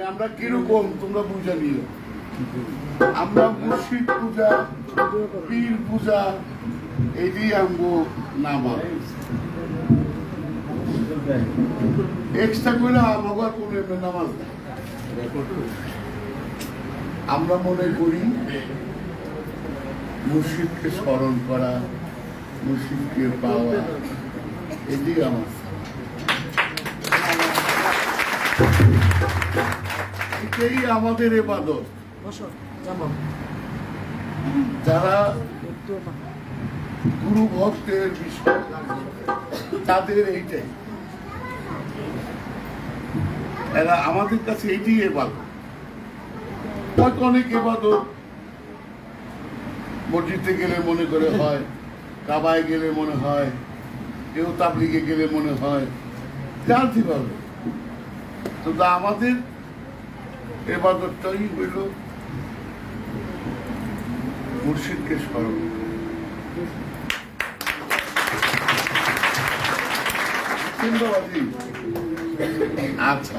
মানে আমরা কীরকম তোমরা বুঝে নিও। আমরা মুর্শিদ পূজা, পীর পূজা এটি আমগো নামা এক্সট্রা করে নামাজ আমরা মনে করি মুর্শিদকে স্মরণ করা, মুর্শিদকে পাওয়া এটি আমার এটাই আমাদের এবাদত। যারা গুরু ভক্তের তাদের এইটাই। এরা আমাদের কাছে এইটি এবাদত। হয়তো অনেক এবাদত। মসজিদে গেলে মনে করে হয় কাবায় গেলে মনে হয় কেউ তাবলিগে গেলে মনে হয় জানতে পারবে। কিন্তু আমাদের এবাদতটাই হইল। মুর্শিদকে স্মরণ। আচ্ছা।